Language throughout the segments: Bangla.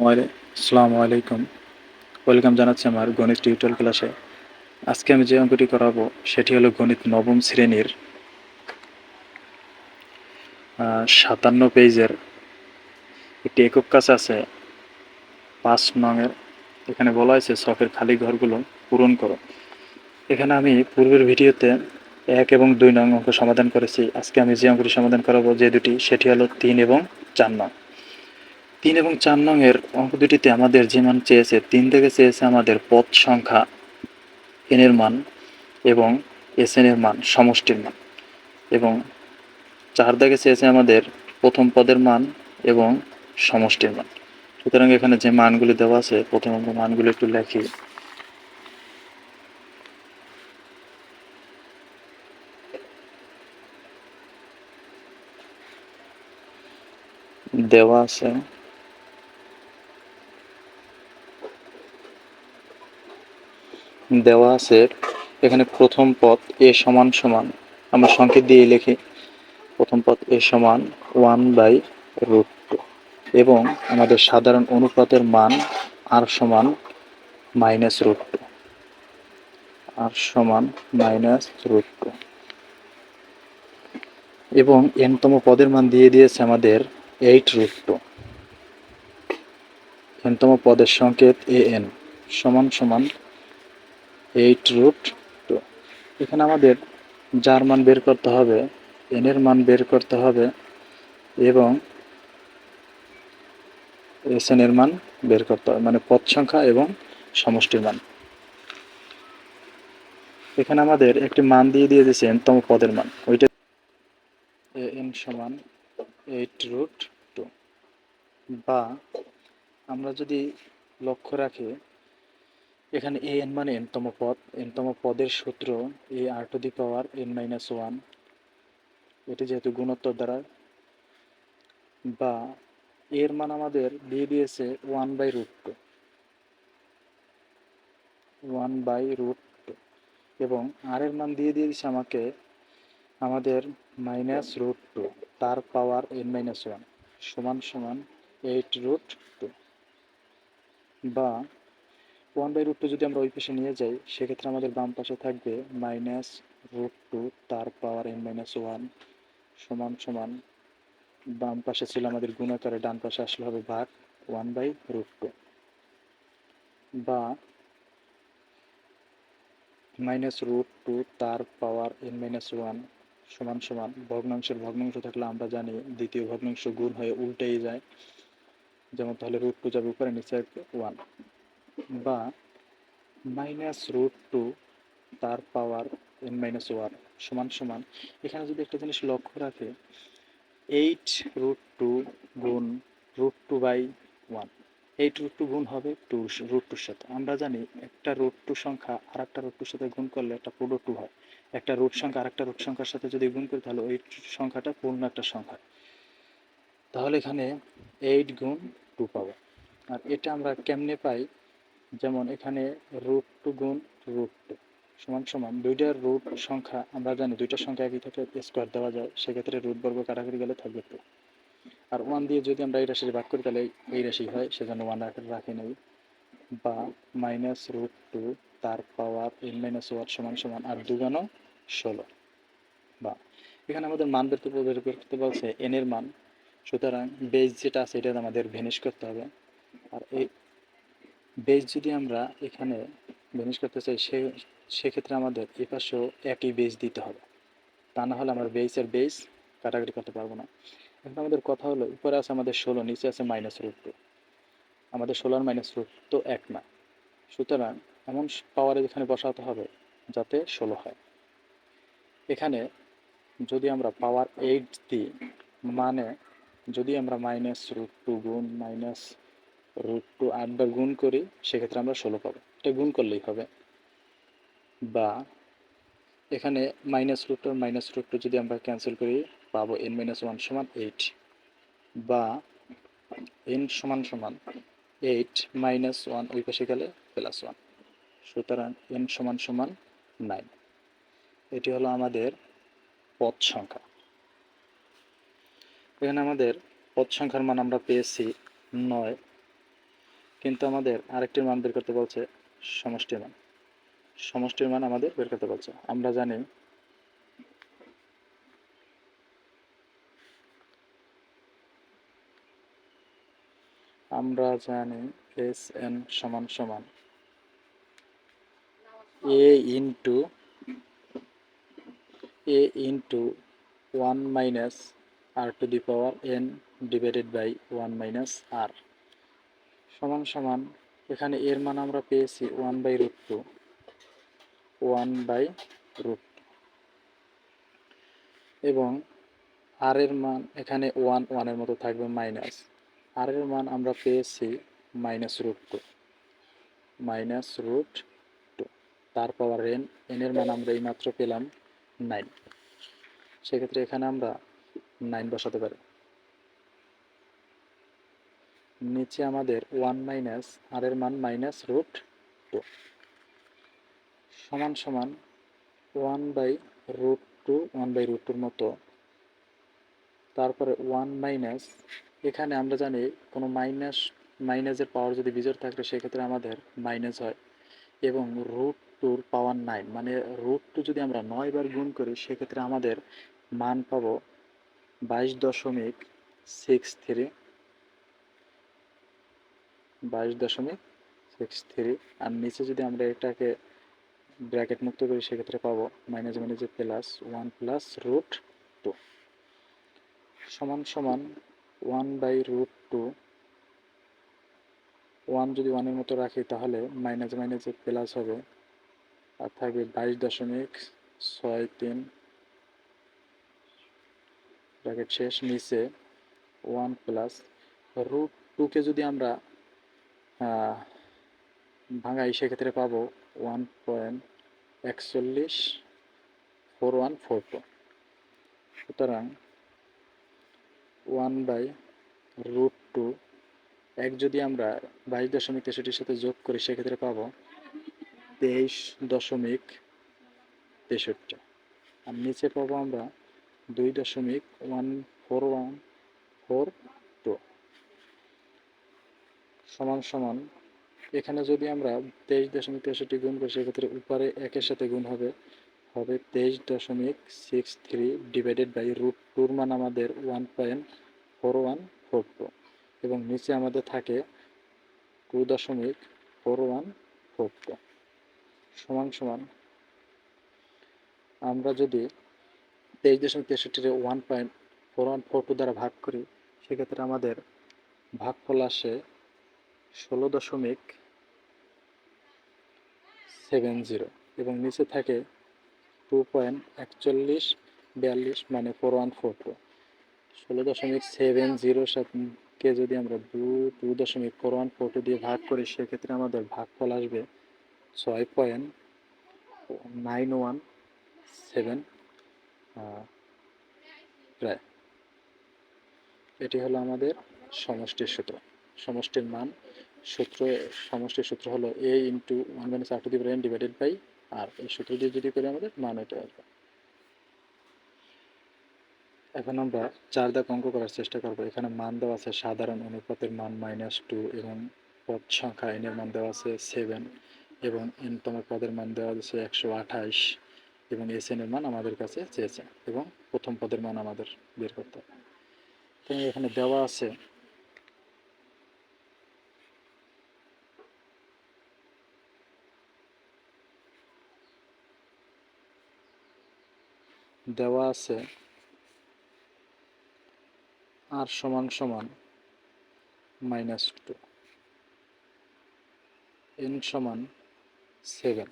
আসসালামু আলাইকুম। ওয়েলকাম জানাচ্ছি আমার গণিত টিউটোরিয়াল ক্লাসে আজকে আমি যে অঙ্কটি করাবো, সেটি হলো গণিত নবম শ্রেণির সাতান্ন পেজের একটি একক কাজ আছে। পাঁচ নঙের এখানে বলা হয়েছে শখের খালি ঘরগুলো পূরণ করো। এখানে আমি পূর্বের ভিডিওতে এক এবং দুই নং অঙ্ক সমাধান করেছি। আজকে আমি যে অঙ্কটি সমাধান করাবো, যে দুটি, সেটি হলো তিন এবং চার নং। তিন এবং চার নং এর অঙ্ক দুটিতে আমাদের যে মান চেয়েছে, তিন থেকে চেয়েছে আমাদের পদ সংখ্যা এন এর মান এবং এস এর মান, সমষ্টির মান। এবং চার থেকে চেয়েছে আমাদের প্রথম পদের মান এবং সমষ্টির মান। সুতরাং এখানে যে মানগুলি দেওয়া আছে, প্রথম আমরা মানগুলো একটু লেখি। দেওয়া আছে দেওয়া আছে, এখানে প্রথম পদ এ সমান সমান, আমরা সংকেত দিয়ে লিখি, প্রথম পদ এ সমান ওয়ান বাই রুট টু, এবং আমাদের সাধারণ অনুপাতের মান আর সমান মাইনাস রুট টু, আর সমান মাইনাস রুট টু, এবং এনতম পদের মান দিয়ে দিয়েছে আমাদের এইট রুট টু, এনতম পদের সংকেত এ এন, সমান সমান এইট রুট টু। এখানে আমাদের যার মান বের করতে হবে এন এর মান বের করতে হবে এবং এস এর মান বের করতে হবে মানে পদ সংখ্যা এবং সমষ্টির মান। এখানে আমাদের একটি মান দিয়ে দিয়ে দিয়েছে এনতম পদের মান, ওইটা এ এন সমান এইট রুট টু বা আমরা যদি লক্ষ্য রাখি এখানে এ এন মানে এনতম পদ, এনতম পদের সূত্র a r to the power n minus one. এটি যেহেতু গুণোত্তর দ্বারা। বা এর মান আমাদের দিয়ে দিয়েছে one by root two. One by root two. এবং আর এর মান দিয়ে দিয়েছে আমাকে আমাদের মাইনাস রুট টু, তার পাওয়ার এন মাইনাস ওয়ান, সমান সমান এইট রুট টু। বা ওয়ান বাই রুট টু যদি আমরা ওই পাশে নিয়ে যাই, সেক্ষেত্রে আমাদের বাম পাশে থাকবে মাইনাস রুট টু তার পাওয়ার এন মাইনাস ওয়ান সমান সমান, বাম পাশে ছিল আমাদের গুণাকারে, ডান পাশে আসলে হবে ভাগ ওয়ান বাই রুট টু বা মাইনাস রুট টু তার পাওয়ার এন মাইনাস ওয়ান সমান সমান, ভগ্নাংশের ভগ্নাংশ থাকলে আমরা জানি দ্বিতীয় ভগ্নাংশ গুণ হয়ে উল্টেই যায়। যেমন তাহলে রুট টু যাবে উপরে, নিচে ওয়ান বা মাইনাস রুট টু তার পাওয়ার এন মাইনাস ওয়ান সমান সমান। এখানে যদি একটা জিনিস লক্ষ্য রাখে এইট রুট টু গুণ root two by one eight root two গুণ হবে টু রুট টুর সাথে। আমরা জানি একটা রুট টু সংখ্যা আর একটা রুট টুর সাথে গুণ করলে একটা পুরো টু হয়। একটা রুট সংখ্যা আর একটা রুট সংখ্যার সাথে যদি গুণ করি, তাহলে ওই সংখ্যাটা পূর্ণ একটা সংখ্যা। তাহলে এখানে এইট গুণ টু পাবো আর এটা আমরা কেমনে পাই? যেমন এখানে রুট টু গুণ রুট টু সমান সমান দুইটার রুট সংখ্যা, আমরা জানি দুইটা সংখ্যা একই থেকে স্কোয়ার দেওয়া যায়, সেক্ষেত্রে রুট বর্গ কাটাকাটি গেলে থাকবে টু আর ওয়ান দিয়ে যদি আমরা এই রাশি ভাগ করি, তাহলে এই রাশি হয়, সেজন্য ওয়ান আকারে রাখি নেই। বা মাইনাস রুট টু তার পাওয়ার এন মাইনাস ওয়ান সমান সমান আর দুগানো ষোলো। বা এখানে আমাদের মান বের করতে বলছে এন এর মান। সুতরাং বেজ যেটা আছে এটা আমাদের ভেনিশ করতে হবে। আর এই বেজ যদি আমরা এখানে ভেনিশ করতে চাই, সে, সেক্ষেত্রে আমাদের এই পাশেও একই বেজ দিতে হবে। তা না হলে আমরা বেসের বেস কাটাকাটি করতে পারব না। এখন আমাদের কথা হলো, উপরে আছে আমাদের ষোলো, নিচে আছে মাইনাস রুট টু আমাদের ষোলো আর মাইনাস রুট তো এক না। সুতরাং এমন পাওয়ারে যেখানে বসাতে হবে, যাতে ষোলো হয়। এখানে যদি আমরা পাওয়ার এইট দিই মানে যদি আমরা মাইনাস রুট টু গুণ মাইনাস রুট টু আটবার গুণ করি, সেক্ষেত্রে আমরা ষোলো পাবো। এটা গুণ করলেই হবে। বা এখানে minus root two minus root two যদি আমরা ক্যান্সেল করি, পাবো এন মাইনাস ওয়ান সমান এইট বা এন সমান সমান এইট মাইনাস ওয়ান ওই পাশে গেলে প্লাস ওয়ান সুতরাং এন সমান সমান নাইন এটি হলো আমাদের পদ সংখ্যা। এখানে আমাদের পদ সংখ্যার মান আমরা পেয়েছি নয়। কিন্তু আমাদের আরেকটির মান বের করতে বলছে সমষ্টির মান। সমষ্টির মান আমাদের বের করতে বলছে। আমরা জানি আমরা জানি এস এন সমান সমান a into a into one minus r to the power n divided by one minus r. সমান সমান, এখানে এর মান আমরা পেয়েছি one by root two one by root এবং আর এর মান এখানে ওয়ান ওয়ানের মতো থাকবে মাইনাস আর এর মান আমরা পেয়েছি minus root two minus root two তার পাওয়ার এন এন এর মান আমরা এইমাত্র পেলাম নাইন সেক্ষেত্রে এখানে আমরা নাইন বসাতে পারি। নিচে আমাদের ওয়ান মাইনাস আর এর মান মাইনাস রুট টু সমান সমান one by root two, one by root টুর মতো। তারপরে ওয়ান মাইনাস, এখানে আমরা জানি কোনো মাইনাস, মাইনাসের পাওয়ার যদি বিজোড় থাকলে সেক্ষেত্রে আমাদের মাইনাস হয়। এবং রুট টুর পাওয়ার নাইন মানে রুট টু যদি আমরা নয় বার গুণ করি, সেক্ষেত্রে আমাদের মান পাবো বাইশ দশমিক সিক্স থ্রি। বাইশ দশমিক সিক্স থ্রি আর নিচে যদি আমরা এটাকে ব্র্যাকেট মুক্ত করি, সেক্ষেত্রে পাবো মাইনাস মাইনাসে plus one plus root two সমান সমান one by root two one যদি ওয়ানের মতো রাখি, তাহলে মাইনাস মাইনাসে প্লাস হবে। আর থাকবে বাইশ দশমিক ছয় তিন। ব্র্যাকেট শেষ, নিচে ওয়ান প্লাস রুট টুকে যদি আমরা ভাঙাই সেক্ষেত্রে পাবো ওয়ান পয়েন্ট একচল্লিশ ফোর ওয়ান ফোর টু সুতরাং ওয়ান বাই রুট টু এক যদি আমরা বাইশ দশমিক তেষট্টির সাথে যোগ করি, সেক্ষেত্রে পাবো তেইশ দশমিক তেষট্টি। আর নিচে পাবো আমরা দুই দশমিক one four one four two সমান সমান। এখানে যদি আমরা তেইশ দশমিক তেষট্টি গুণ করি, সেক্ষেত্রে উপরে একের সাথে গুণ হবে। হবে তেইশ দশমিক six three divided by root টুর মান আমাদের one point four one four two. এবং নিচে আমাদের থাকে টু দশমিক ফোর ওয়ান ফোর টু। সমান সমান। আমরা যদি তেইশ দশমিক তেষট্টির one point four one four two দ্বারা ভাগ করি, সেক্ষেত্রে আমাদের ভাগফল আসে ষোলো দশমিক সেভেন জিরো এবং নিচে থাকে টু পয়েন্ট একচল্লিশ, বিয়াল্লিশ মানে ফোর ওয়ান ফোর টু ষোলো দশমিক সেভেন জিরোর সাথে যদি আমরা দু টু দশমিক ফোর ওয়ান ফোর টু দিয়ে ভাগ করি, সেক্ষেত্রে আমাদের ভাগফল আসবে ছয় পয়েন্ট নাইন ওয়ান সেভেন প্রায়। এটি হলো আমাদের সমষ্টির সূত্র। সমষ্টির মান সূত্র, সমষ্টির সূত্র হলো a into one minus r to the n divided by r এই সূত্র দিয়ে যদি করি আমাদের, মান এটা আসবে এখন আমরা চার দাগ অঙ্ক করার চেষ্টা করব। এখানে মান দেওয়া আছে সাধারণ অনুপাতের মান মাইনাস টু এবং পদ সংখ্যা এনের মান দেওয়া আছে সেভেন এবং এনতম পদের মান দেওয়া আছে একশো আঠাইশ এবং এস এনের মান আমাদের কাছে চেয়েছে এবং প্রথম পদের মান আমাদের বের করতে হবে। তো এখানে দেওয়া আছে দেওয়া আছে, আর সমান সমান মাইনাস টু এন সমান সেভেন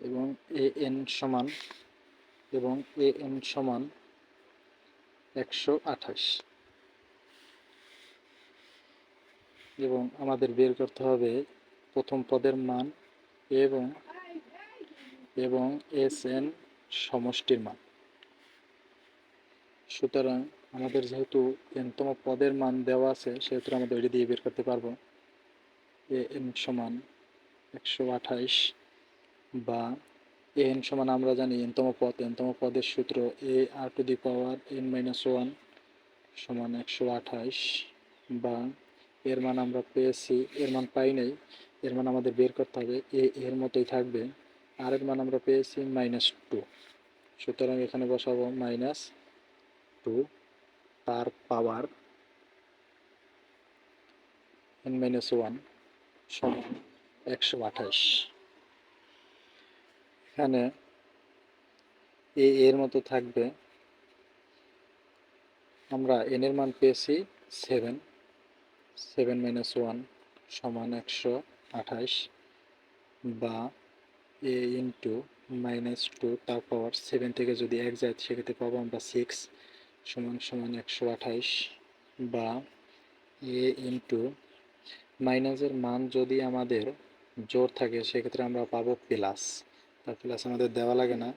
এবং এ এন সমান, এবং এ এন সমান একশো আঠাশ। এবং আমাদের বের করতে হবে প্রথম পদের মান এবং এবং এস এন সমষ্টির মান। সুতরাং আমাদের যেহেতু এনতম পদের মান দেওয়া আছে, সেহেতু আমাদের এটি দিয়ে বের করতে পারব। এ এন সমান একশো আঠাইশ বা এ এন সমান আমরা জানি এনতম পদ। এনতম পদের সূত্র a r to the power n minus one সমান একশো আঠাইশ বা এর মান আমরা পেয়েছি, এর মান পাই নাই, এর মান আমাদের বের করতে হবে, এ এর মতোই থাকবে। আর এর মান আমরা পেয়েছি মাইনাস টু সুতরাং এখানে বসাবো মাইনাস টু তার পাওয়ার এন মাইনাস ওয়ান সমান একশো আঠাশ। এখানে এ, এর মতো থাকবে। আমরা এন এর মান পেয়েছি সেভেন সেভেন মাইনাস ওয়ান সমান একশো আঠাশ বা এ ইন্টু মাইনাস টু তার পাওয়ার সেভেন থেকে যদি এক যায়, সেক্ষেত্রে পাবো আমরা সিক্স সমান সমান একশো আঠাইশ বা এ ইন্টু মাইনাসের মান যদি আমাদের জোর থাকে, সেক্ষেত্রে আমরা পাবো প্লাস তার প্লাস আমাদের দেওয়া লাগে না।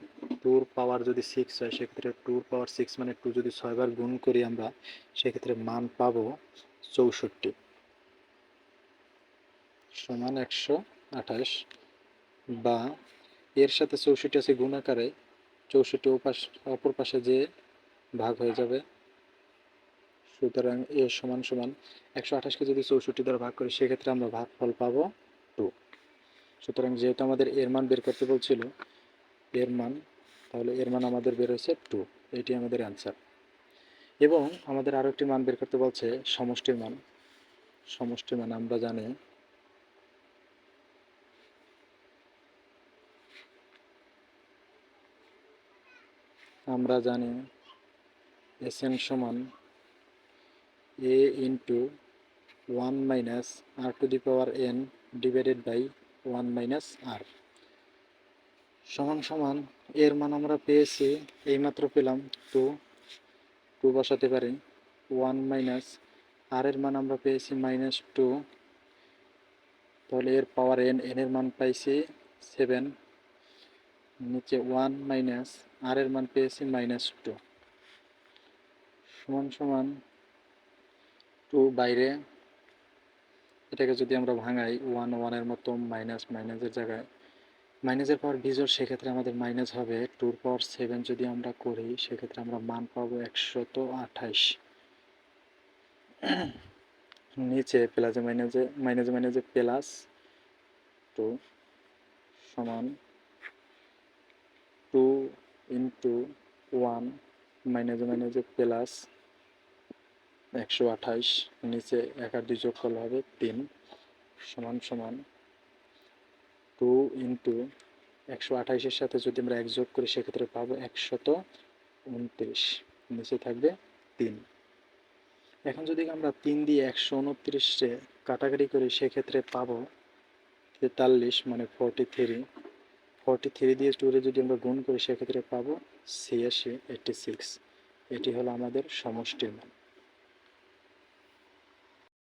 টুর পাওয়ার যদি সিক্স হয়, সেক্ষেত্রে টুর পাওয়ার সিক্স মানে টু যদি ছয়বার গুণ করি আমরা, সেক্ষেত্রে মান পাবো চৌষট্টি। সমান একশো আঠাশ বা এর সাথে চৌষট্টি আছে গুণ আকারে, চৌষট্টি ওপাশ, অপর পাশে যে ভাগ হয়ে যাবে, সুতরাং এ সমান সমান একশো আঠাশকে যদি চৌষট্টি দ্বারা ভাগ করি, সেক্ষেত্রে আমরা ভাগফল পাবো টু। সুতরাং যেহেতু আমাদের এর মান বের করতে বলছিল, এর মান, তাহলে এর মান আমাদের বের হয়েছে টু। এটি আমাদের অ্যান্সার। এবং আমাদের আরও একটি মান বের করতে বলছে সমষ্টির মান। সমষ্টির মান আমরা জানি আমরা জানি এস এন সমান a into one minus r to the power n divided by one minus r সমান সমান এর মান আমরা পেয়েছি, এইমাত্র পেলাম টু। টু বসাতে পারি। ওয়ান মাইনাস আর এর মান আমরা পেয়েছি মাইনাস টু তাহলে এর পাওয়ার এন এন এর মান পাইছি সেভেন নিচে ওয়ান মাইনাস আর এর মান পেয়েছি মাইনাস টু। সমান সমান টু বাইরে। এটাকে যদি আমরা ভাঙাই, ওয়ান ওয়ানের মতো মাইনাস মাইনাসের জায়গায়। মাইনাসের পাওয়ার বিজোর সেক্ষেত্রে আমাদের মাইনাস হবে। টুর পাওয়ার সেভেন যদি আমরা করি, সেক্ষেত্রে আমরা মান পাবো একশত আঠাইশ। নিচে প্লাসে মাইনাসে মাইনাসে মাইনাসে প্লাস টু সমান টু ইন্টু ওয়ান মাইনাসে মাইনাসে প্লাস একশো আঠাইশ নিচে এক আর দুই যোগ করলে হবে তিন, সমান সমান টু ইন্টু একশো আঠাইশের সাথে যদি আমরা এক যোগ করি, সেক্ষেত্রে পাবো একশত উনত্রিশ, নিচে থাকবে তিন। এখন যদি আমরা তিন দিয়ে একশো উনত্রিশে কাটাকাটি করি, সেক্ষেত্রে পাবো তেতাল্লিশ মানে ফর্টি থ্রি ফর্টি থ্রি দিয়ে টুরে যদি আমরা গুণ করি, সেক্ষেত্রে পাবো ছিয়াশি এইটটি সিক্স এটি হলো আমাদের সমষ্টির মান।